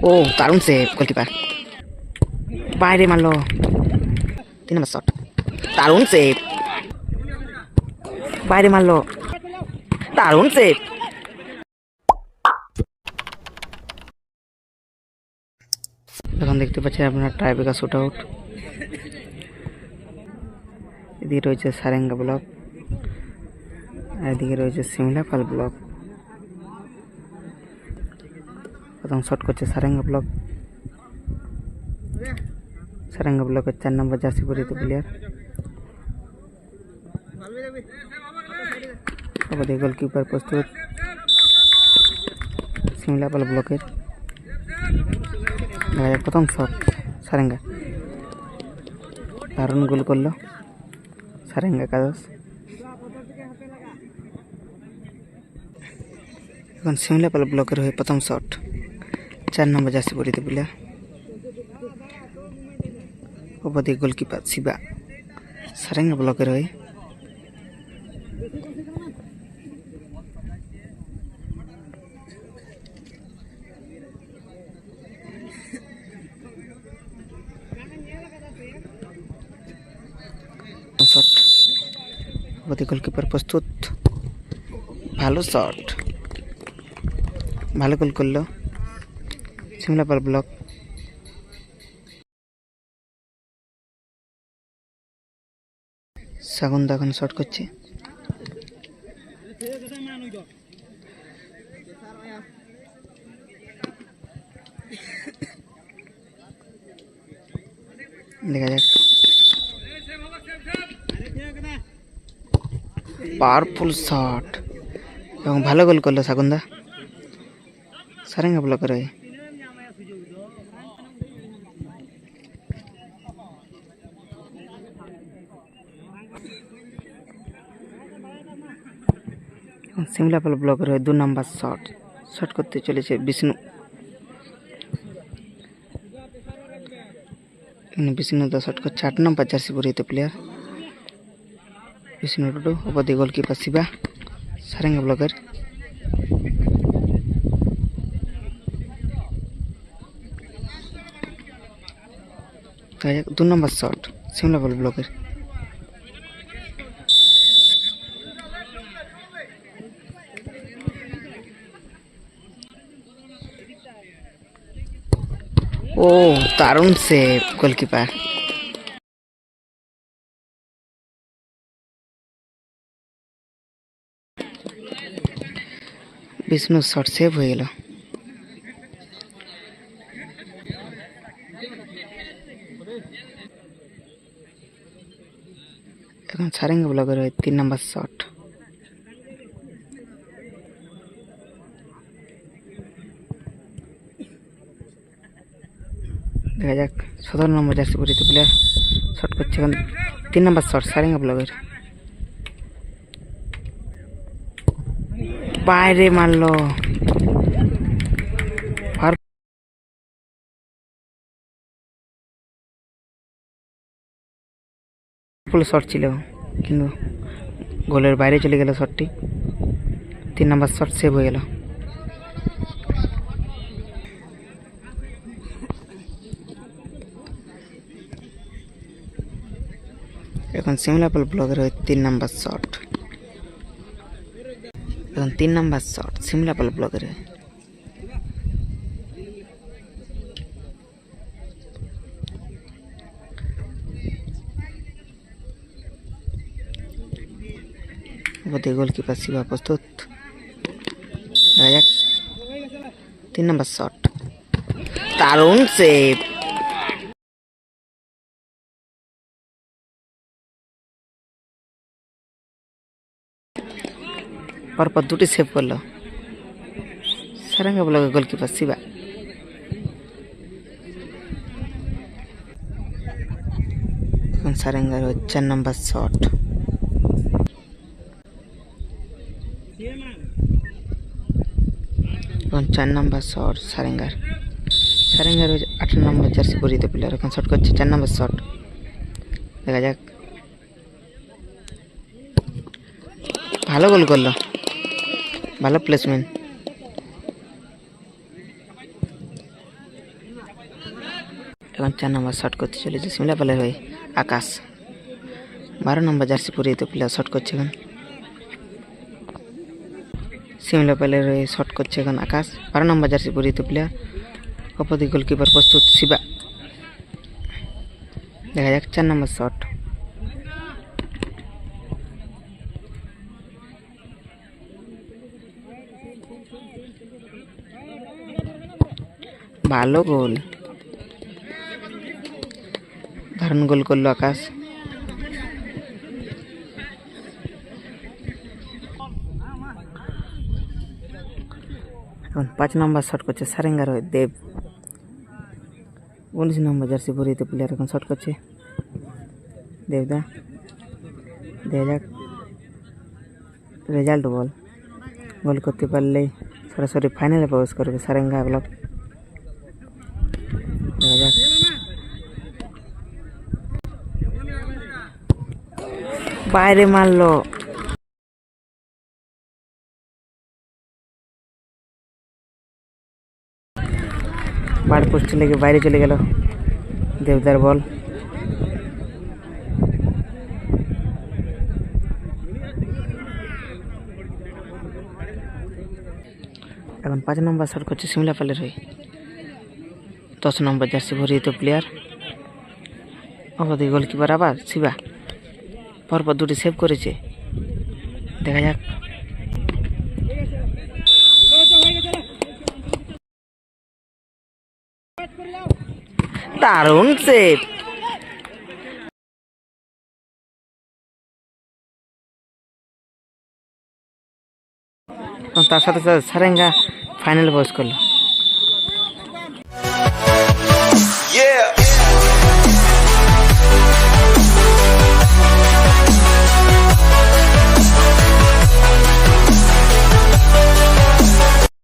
ও, দারুণ save goalkeeper বাইরে মারলো। তিন নম্বর শট দারুণ সেভ বাইরে মারলো। দারুণ সেভ এখন দেখতে পাচ্ছেন আপনার ট্রাইবেকা শুট আউট এদিকে রয়েছে সারেঙ্গা ব্লক আর এদিকে রয়েছে সিমলাপাল ব্লক প্রথম শট করছে সারেঙ্গা ব্লক সারেঙ্গা ব্লকের চার নম্বর জার্সি পরিহিত প্লেয়ার আমাদের গোলকিপার প্রস্তুত। সিমলাপাল ব্লকের প্রথম শট সারেঙ্গা। দারুণ গোল করল। সারেঙ্গা কাগজ এখন সিমলাপাল ব্লকের হয়ে প্রথম শট চার নম্বর জার্সি পরিত প্লেয়ার ওপদি গোলকিপার শিবা সারেঙ্গা ব্লকের হয়ে শট ওপদি গোলকিপার প্রস্তুত ভালো শট ভালো গোল করল সিমলাপাল ব্লক সাগুন দা এখন শট করছে দেখা যাক। পাওয়ারফুল শট এবং ভালো গোল করল সাগুন্দা। সারেঙ্গা ব্লকের হয়ে। এবং সিমলাপাল ব্লকের হয়ে দু নাম্বার শট শট করতে চলেছে বিষ্ণু এখানে বিষ্ণু দা শট করছে আট নম্বর জার্সি পরিহিত প্লেয়ার বিষ্ণু টুডু ওপদি গোলকিপার শিবা সারেঙ্গা ব্লকের তাই দু নম্বর শট সিমলাপাল ব্লকের। ও, দারুণ save goalkeeper Bishnu shot save হয়ে গেল। এখন সারেঙ্গা ব্লকের হয়ে তিন নম্বর শট দেখা যাক সতেরো নম্বর জার্সি পরিচিত প্লেয়ার শট করছে এখন তিন নম্বর শট সারেঙ্গা ব্লকের বাইরে মারলো ফুল শট ছিল, কিন্তু গোলের বাইরে চলে গেল শটটি। তিন নম্বর শট সেভ হয়ে গেল। এখন সিমলাপাল ব্লকের হয়ে তিন নাম্বার শট। এখন তিন নাম্বার শট সিমলাপাল ব্লকের হয়ে ওপরে গোলকিপার শিবা প্রস্তুত। তিন নম্বর শট দারুণ সেভ পরপর দুটি সেভ করল। সারাঙ্গা ব্লকের গোলকিপার শিবা। সারেঙ্গার চার নম্বর শট এখন চার নম্বর শট সারেঙ্গার সারেঙ্গার আট নম্বর জার্সি পরিহিত প্লেয়ার এখন শট করছে চার নম্বর শট দেখা যাক ভালো গোল করল ভালো প্লেসমেন্ট এখন চার নম্বর শট করতে চলেছে সিমলা পালের হয়ে আকাশ বারো নম্বর জার্সি পরিয়ে তো প্লেয়ার শট করছে এখন সিমলা হয়ে শট করছে এখন আকাশ। বারো নম্বর জার্সি পরিয়ে তো প্লেয়ার অপরদিক গোলকিপার প্রস্তুত, শিবা। দেখা যাক, চার নম্বর শট ভালো গোল দারুণ গোল করল আকাশ। এখন পাঁচ নম্বর শট করছে সারেঙ্গার হয়ে দেব। উনিশ নম্বর জার্সি পরিহিত প্লেয়ার এখন শট করছে। দেবদা দেখা যাক। রেজাল্ট বল। গোল করতে পারলেই সরাসরি ফাইনালে প্রবেশ করবে সারেঙ্গা ব্লক দেখা বাইরে মারলো। পোস্টে লেগে বাইরে চলে গেল। দেবদার বল। এখন পাঁচ নম্বর শট করছে সিমলা পালের হয়ে। দশ নম্বর জার্সি ভরিয়ে তো প্লেয়ার অবধি গোলকিপার আবার শিবা। পরপর দুটি সেভ করেছে। দেখা যাক। দারুণ সেভ তার সাথে সাথে সারেঙ্গা ফাইনাল বয়স করল Yeah!